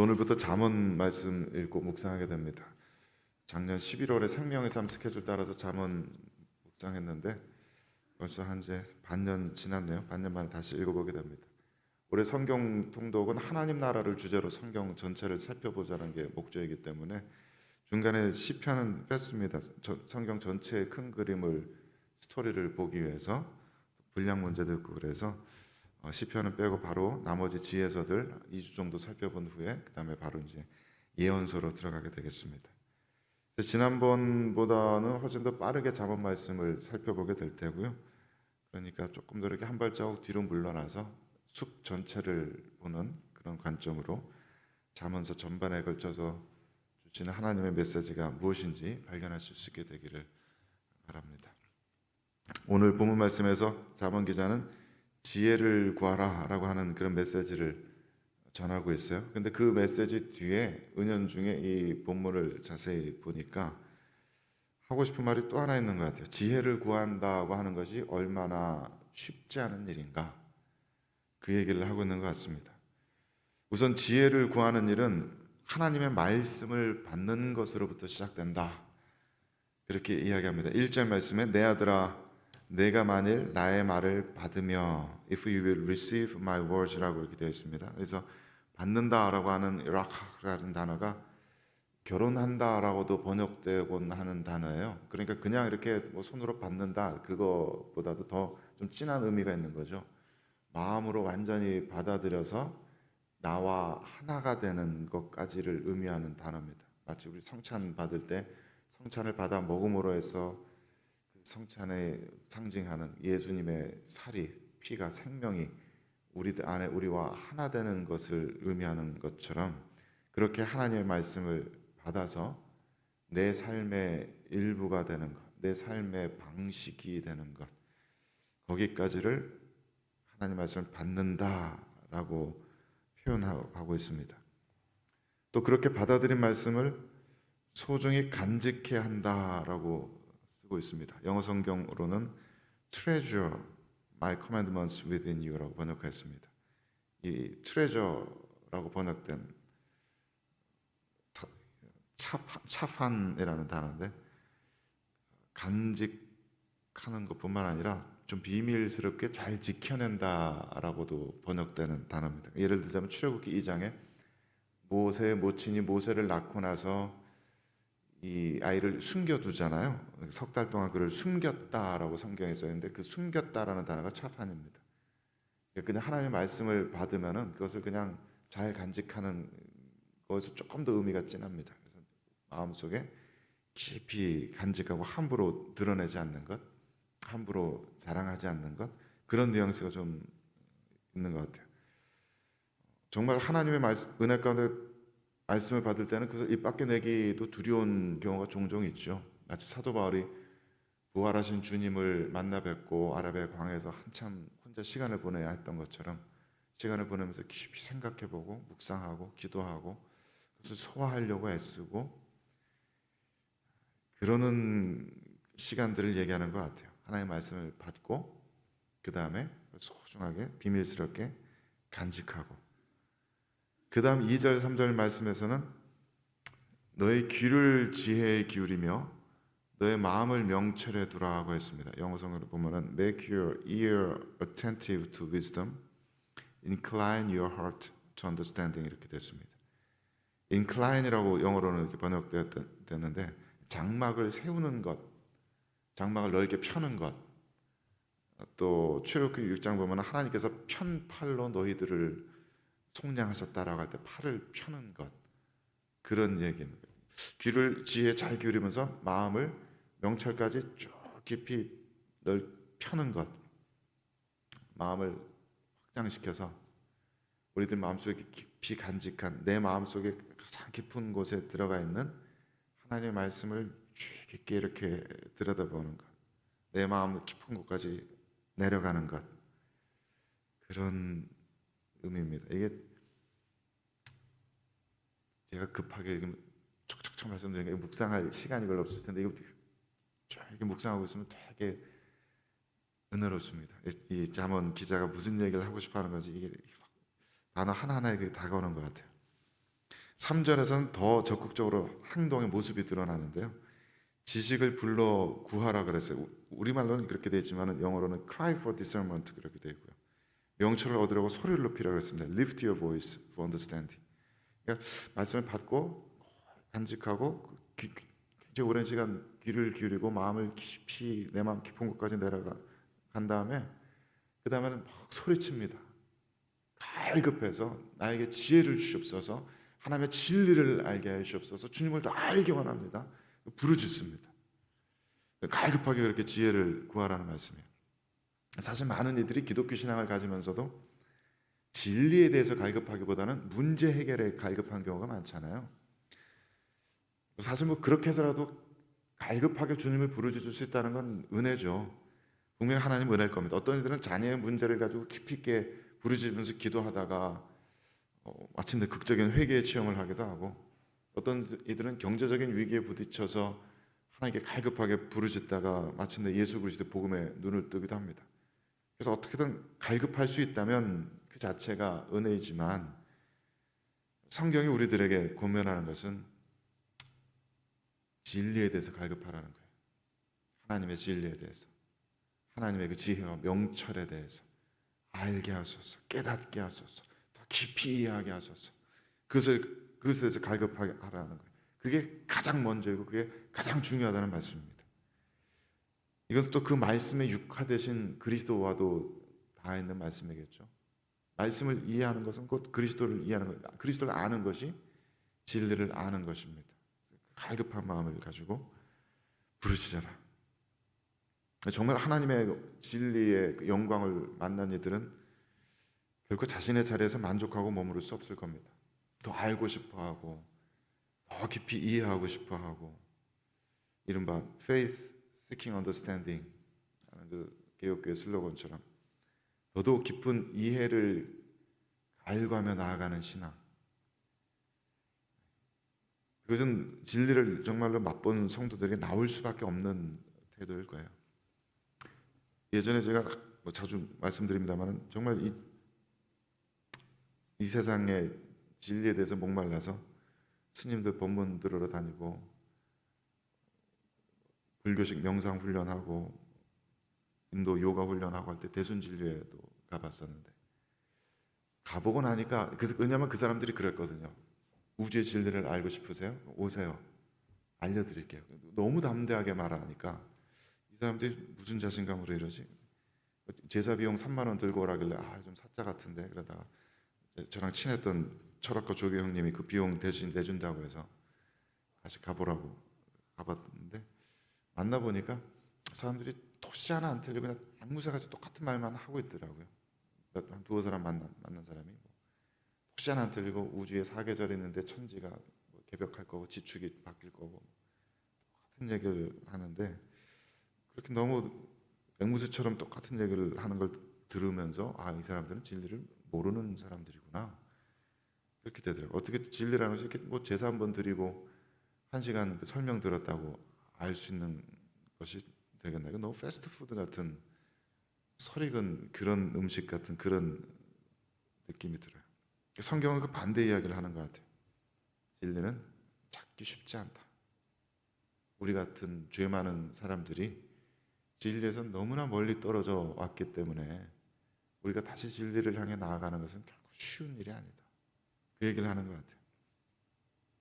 오늘부터 잠언 말씀 읽고 묵상하게 됩니다. 작년 11월에 생명의 삶 스케줄 따라서 잠언 묵상했는데 벌써 한 이제 반년 지났네요. 반년 만에 다시 읽어보게 됩니다. 올해 성경 통독은 하나님 나라를 주제로 성경 전체를 살펴보자는 게 목적이기 때문에 중간에 시편은 뺐습니다. 저- 성경 전체의 큰 그림을 스토리를 보기 위해서 분량 문제도 있고 그래서 어, 시편은 빼고 바로 나머지 지혜서들 2주 정도 살펴본 후에 그 다음에 바로 이제 예언서로 들어가게 되겠습니다. 지난번보다는 훨씬 더 빠르게 잠언 말씀을 살펴보게 될 테고요. 그러니까 조금 더 이렇게 한 발자국 뒤로 물러나서 숲 전체를 보는 그런 관점으로 잠언서 전반에 걸쳐서 주시는 하나님의 메시지가 무엇인지 발견하실 수 있게 되기를 바랍니다. 오늘 본문 말씀에서 잠언 기자는 지혜를 구하라라고 하는 그런 메시지를 전하고 있어요. 근데 그 메시지 뒤에 은연중에 이 본문을 자세히 보니까 하고 싶은 말이 또 하나 있는 것 같아요. 지혜를 구한다고 하는 것이 얼마나 쉽지 않은 일인가. 그 얘기를 하고 있는 것 같습니다. 우선 지혜를 구하는 일은 하나님의 말씀을 받는 것으로부터 시작된다. 그렇게 이야기합니다. 1절 말씀에 내 아들아 내가 만일 나의 말을 받으며 if you will receive my words라고 이렇게 되어 있습니다. 그래서 받는다라고 하는 락라는 단어가 결혼한다라고도 번역되곤 하는 단어예요. 그러니까 그냥 이렇게 뭐 손으로 받는다 그거보다도 더 좀 진한 의미가 있는 거죠. 마음으로 완전히 받아들여서 나와 하나가 되는 것까지를 의미하는 단어입니다. 마치 우리 성찬 받을 때 성찬을 받아 먹음으로 해서 그 성찬에 상징하는 예수님의 살이 피가 생명이 우리들 안에 우리와 하나 되는 것을 의미하는 것처럼 그렇게 하나님의 말씀을 받아서 내 삶의 일부가 되는 것, 내 삶의 방식이 되는 것, 거기까지를 하나님 말씀을 받는다라고 표현하고 있습니다. 또 그렇게 받아들인 말씀을 소중히 간직해야 한다라고 쓰고 있습니다. 영어 성경으로는 treasure my commandments within you라고 번역했습니다. 이 treasure라고 번역된 차- 차판, 차판 이라는 단어인데 간직하는 것뿐만 아니라 좀 비밀스럽게 잘 지켜낸다라고도 번역되는 단어입니다. 예를 들자면 출애굽기 2장에 모세의 모친이 모세를 낳고 나서 이 아이를 숨겨두잖아요. 석 달 동안 그를 숨겼다라고 성경에 써 있는데 그 숨겼다라는 단어가 차판입니다. 그냥 하나님의 말씀을 받으면은 그것을 그냥 잘 간직하는 것에서 조금 더 의미가 진합니다. 그래서 마음속에 깊이 간직하고 함부로 드러내지 않는 것, 함부로 자랑하지 않는 것 그런 뉘앙스가 좀 있는 것 같아요. 정말 하나님의 말씀, 은혜 가운데 말씀을 받을 때는 그래서 입 밖에 내기도 두려운 경우가 종종 있죠. 마치 사도 바울이 부활하신 주님을 만나 뵙고 아랍의 광에서 한참 혼자 시간을 보내야 했던 것처럼 시간을 보내면서 깊이 생각해보고 묵상하고 기도하고 그것을 소화하려고 애쓰고 그러는 시간들을 얘기하는 것 같아요. 하나님의 말씀을 받고 그 다음에 소중하게 비밀스럽게 간직하고 그 다음 2절 3절 말씀에서는 너의 귀를 지혜에 기울이며 너의 마음을 명철에 두라 하고 했습니다. 영어 성경을 보면은 make your ear attentive to wisdom, incline your heart to understanding 이렇게 됐습니다. incline이라고 영어로는 이렇게 번역되었는데 장막을 세우는 것, 장막을 넓게 펴는 것. 또 출애굽기 6장 보면 하나님께서 편 팔로 너희들을 속량하셨다라고 할 때 팔을 펴는 것. 그런 얘기입니다. 귀를 지혜 잘 기울이면서 마음을 명철까지 쭉 깊이 넓 펴는 것. 마음을 확장시켜서 우리들 마음속에 깊이 간직한 내 마음속에 가장 깊은 곳에 들어가 있는 하나님의 말씀을 쭉 깊게 이렇게 들여다보는 것, 내 마음 깊은 곳까지 내려가는 것. 그런 의미입니다. 이게 제가 급하게 촉촉촉 말씀드리는 게 묵상할 시간이 별로 없을 텐데 이렇게 묵상하고 있으면 되게 은혜롭습니다. 이, 이 잠언 기자가 무슨 얘기를 하고 싶어 하는 건지 이게 단어 하나 하나에 다가오는 것 같아요. 3절에서는 더 적극적으로 행동의 모습이 드러나는데요. 지식을 불러 구하라 그랬어요. 우리말로는 그렇게 되어 있지만 영어로는 cry for discernment 그렇게 되어 있고요. 명철을 얻으려고 소리를 높이라고 했습니다. lift your voice for understanding. 그러니까 말씀을 받고 간직하고 그 귀- 귀- 굉장히 오랜 시간 귀를 기울이고 마음을 깊이 내 마음 깊은 곳까지 내려가 간 다음에 그 다음에는 막 소리칩니다. 갈급해서 나에게 지혜를 주시옵소서 하나님의 진리를 알게 하시옵소서 주님을 더 알게 원합니다. 부르짖습니다. 갈급하게 그렇게 지혜를 구하라는 말씀이에요. 사실 많은 이들이 기독교 신앙을 가지면서도 진리에 대해서 갈급하기보다는 문제 해결에 갈급한 경우가 많잖아요. 사실 뭐 그렇게 해서라도 갈급하게 주님을 부르짖을 수 있다는 건 은혜죠. 분명히 하나님 은혜일 겁니다. 어떤 이들은 자녀의 문제를 가지고 깊이 있게 부르짖으면서 기도하다가 어, 마침내 극적인 회개의 체험을 하기도 하고 어떤 이들은 경제적인 위기에 부딪혀서 하나님께 갈급하게 부르짖다가 마침내 예수 그리스도 복음에 눈을 뜨기도 합니다. 그래서 어떻게든 갈급할 수 있다면 그 자체가 은혜이지만 성경이 우리들에게 권면하는 것은 진리에 대해서 갈급하라는 거예요. 하나님의 진리에 대해서, 하나님의 그 지혜와 명철에 대해서 알게 하소서, 깨닫게 하소서, 더 깊이 이해하게 하소서. 그것을 그것에 대해서 갈급하게 하라는 거예요. 그게 가장 먼저이고 그게 가장 중요하다는 말씀입니다. 이것은 또 그 말씀의 육화되신 그리스도와도 다 있는 말씀이겠죠. 말씀을 이해하는 것은 곧 그리스도를 이해하는 것, 그리스도를 아는 것이 진리를 아는 것입니다. 갈급한 마음을 가지고 부르짖어라. 정말 하나님의 진리의 그 영광을 만난 이들은 결코 자신의 자리에서 만족하고 머무를 수 없을 겁니다. 더 알고 싶어하고 더 깊이 이해하고 싶어하고 이른바 faith seeking understanding 하는 그 개혁교회 슬로건처럼 더더욱 깊은 이해를 갈구하며 나아가는 신앙 그것은 진리를 정말로 맛본 성도들에게 나올 수밖에 없는 태도일 거예요. 예전에 제가 뭐 자주 말씀드립니다만 정말 이, 이 세상의 진리에 대해서 목말라서 스님들 법문 들으러 다니고 불교식 명상 훈련하고 인도 요가 훈련하고 할 때 대순 진료에도 가봤었는데 가보고 나니까 그래서 왜냐하면 그 사람들이 그랬거든요. 우주의 진리를 알고 싶으세요? 오세요. 알려드릴게요. 너무 담대하게 말하니까 이 사람들이 무슨 자신감으로 이러지? 제사 비용 3만 원 들고 오라길래 아 좀 사자 같은데 그러다가 저랑 친했던 철학과 조교 형님이 그 비용 대신 내준다고 해서 같이 가보라고 가봤는데 만나 보니까 사람들이 토시 하나 안 틀리고 그냥 안무새같이 똑같은 말만 하고 있더라고요. 몇- 한 두어 사람 만난, 만난 사람이 뭐 토시 하나 안 틀리고 우주에 사계절 있는데 천지가 뭐 개벽할 거고 지축이 바뀔 거고 똑같은 얘기를 하는데 그렇게 너무 앵무새처럼 똑같은 얘기를 하는 걸 들으면서 아 이 사람들은 진리를 모르는 사람들이구나 그렇게 되더라고요. 어떻게 진리라는 것이 이렇게 뭐 제사 한번 드리고 한 시간 그 설명 들었다고 알 수 있는 것이 되겠나요? 너무 패스트푸드 같은 설익은 그런 음식 같은 그런 느낌이 들어요. 성경은 그 반대 이야기를 하는 것 같아요. 진리는 찾기 쉽지 않다. 우리 같은 죄 많은 사람들이 진리에서 너무나 멀리 떨어져 왔기 때문에 우리가 다시 진리를 향해 나아가는 것은 결코 쉬운 일이 아니다. 그 얘기를 하는 것 같아요.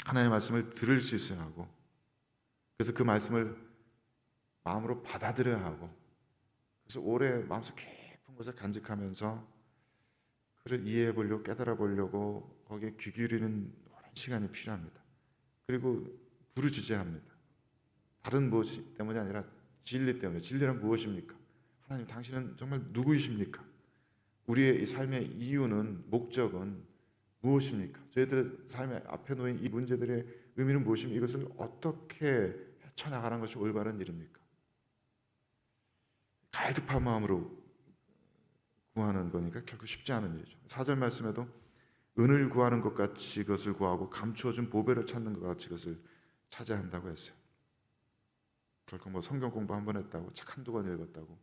하나님의 말씀을 들을 수 있어야 하고 그래서 그 말씀을 마음으로 받아들여야 하고 그래서 오래 마음속 깊은 곳에 간직하면서 그를 이해해 보려고 깨달아 보려고 거기에 귀 기울이는 오랜 시간이 필요합니다. 그리고 부르짖어야 합니다. 다른 무엇 때문이 아니라 진리 때문에 진리란 무엇입니까? 하나님 당신은 정말 누구이십니까? 우리의 이 삶의 이유는 목적은 무엇입니까? 저희들의 삶의 앞에 놓인 이 문제들의 의미는 무엇입니까? 이것을 어떻게 헤쳐나가는 것이 올바른 일입니까? 갈급한 마음으로 구하는 거니까 결코 쉽지 않은 일이죠. 사절 말씀에도 은을 구하는 것 같이 그것을 구하고 감추어준 보배를 찾는 것 같이 그것을 찾아야 한다고 했어요. 결코 뭐 성경 공부 한 번 했다고 책 한두 권 읽었다고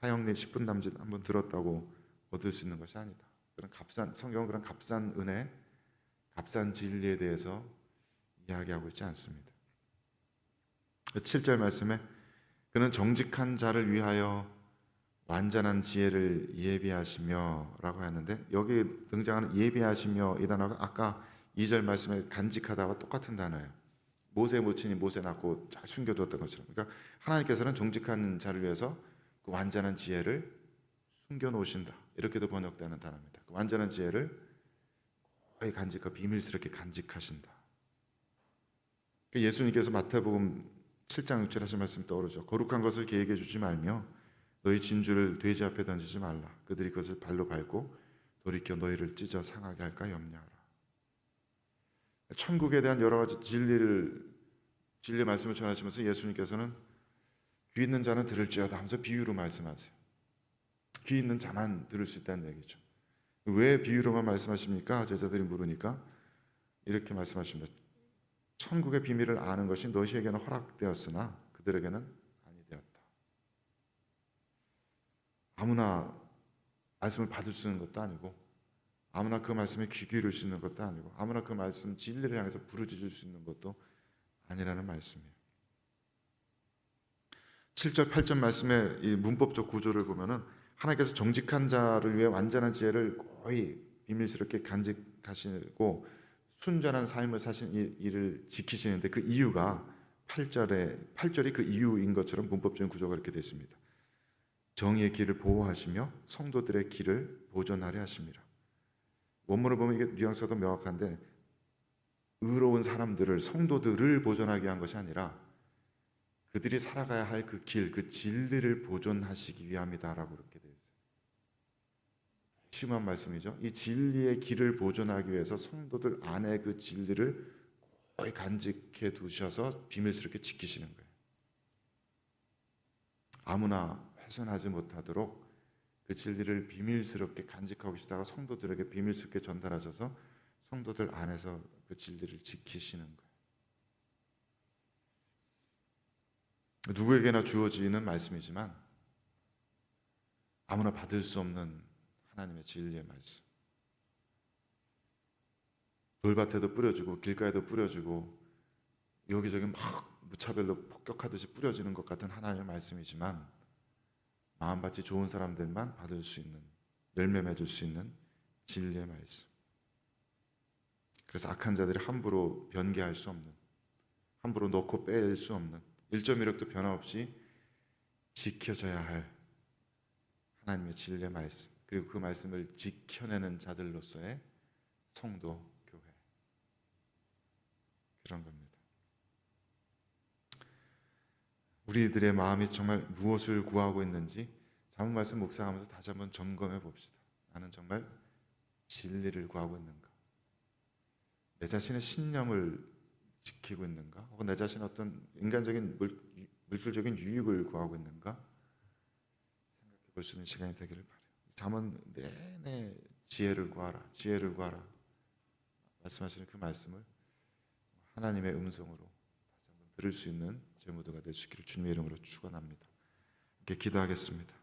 사형리 10분 남짓 한 번 들었다고 얻을 수 있는 것이 아니다. 그런 값싼 성경은 그런 값싼 은혜, 값싼 진리에 대해서 이야기하고 있지 않습니다. 7절 말씀에 그는 정직한 자를 위하여 완전한 지혜를 예비하시며 라고 하는데 여기 등장하는 예비하시며 이 단어가 아까 2절 말씀에 간직하다와 똑같은 단어예요. 모세 모친이 모세 낳고 잘 숨겨두었던 것처럼. 그러니까 하나님께서는 정직한 자를 위해서 그 완전한 지혜를 숨겨 놓으신다. 이렇게도 번역되는 단어입니다. 그 완전한 지혜를 거의 간직하 비밀스럽게 간직하신다. 그 예수님께서 마태복음 7장 6절 하신 말씀 떠오르죠. 거룩한 것을 계획해 주지 말며 너희 진주를 돼지 앞에 던지지 말라. 그들이 그것을 발로 밟고 돌이켜 너희를 찢어 상하게 할까 염려하라. 천국에 대한 여러 가지 진리를 진리 말씀을 전하시면서 예수님께서는 귀 있는 자는 들을지어다 하면서 비유로 말씀하세요. 귀 있는 자만 들을 수 있다는 얘기죠. 왜 비유로만 말씀하십니까? 제자들이 물으니까 이렇게 말씀하십니다. 천국의 비밀을 아는 것이 너희에게는 허락되었으나 그들에게는 아니 되었다. 아무나 말씀을 받을 수 있는 것도 아니고 아무나 그 말씀에 귀 기울일 수 있는 것도 아니고 아무나 그 말씀 진리를 향해서 부르짖을 수 있는 것도 아니라는 말씀이에요. 7절 8절 말씀의 이 문법적 구조를 보면은 하나님께서 정직한 자를 위해 완전한 지혜를 거의 비밀스럽게 간직하시고 순전한 삶을 사신 이- 일을 지키시는데 그 이유가 8절에 8절이 그 이유인 것처럼 문법적인 구조가 이렇게 되어 있습니다. 정의의 길을 보호하시며 성도들의 길을 보존하려 하십니다. 원문을 보면 이게 뉘앙스가 더 명확한데 의로운 사람들을 성도들을 보존하기 위한 것이 아니라 그들이 살아가야 할 그 길, 그 진리를 보존하시기 위함이다라고 있어요. 심한 말씀이죠. 이 진리의 길을 보존하기 위해서 성도들 안에 그 진리를 거의 간직해 두셔서 비밀스럽게 지키시는 거예요. 아무나 훼손하지 못하도록 그 진리를 비밀스럽게 간직하고 계시다가 성도들에게 비밀스럽게 전달하셔서 성도들 안에서 그 진리를 지키시는 거예요. 누구에게나 주어지는 말씀이지만 아무나 받을 수 없는 하나님의 진리의 말씀. 돌밭에도 뿌려주고 길가에도 뿌려주고 여기저기 막 무차별로 폭격하듯이 뿌려지는 것 같은 하나님의 말씀이지만 마음밭이 좋은 사람들만 받을 수 있는 열매 맺을 수 있는 진리의 말씀. 그래서 악한 자들이 함부로 변개할 수 없는 함부로 넣고 뺄 수 없는 1.1억도 변함없이 지켜져야 할 하나님의 진리의 말씀 그리고 그 말씀을 지켜내는 자들로서의 성도 교회 그런 겁니다. 우리들의 마음이 정말 무엇을 구하고 있는지 자문 말씀 묵상하면서 다시 한번 점검해 봅시다. 나는 정말 진리를 구하고 있는가? 내 자신의 신념을 지키고 있는가? 혹은 내 자신 어떤 인간적인 물, 물질적인 유익을 구하고 있는가? 생각해 볼 수 있는 시간이 되기를 바래요. 잠언 내내 지혜를 구하라, 지혜를 구하라 말씀하시는 그 말씀을 하나님의 음성으로 다시 한번 들을 수 있는 제 모두가 있기를 주님의 이름으로 축원합니다. 이렇게 기도하겠습니다.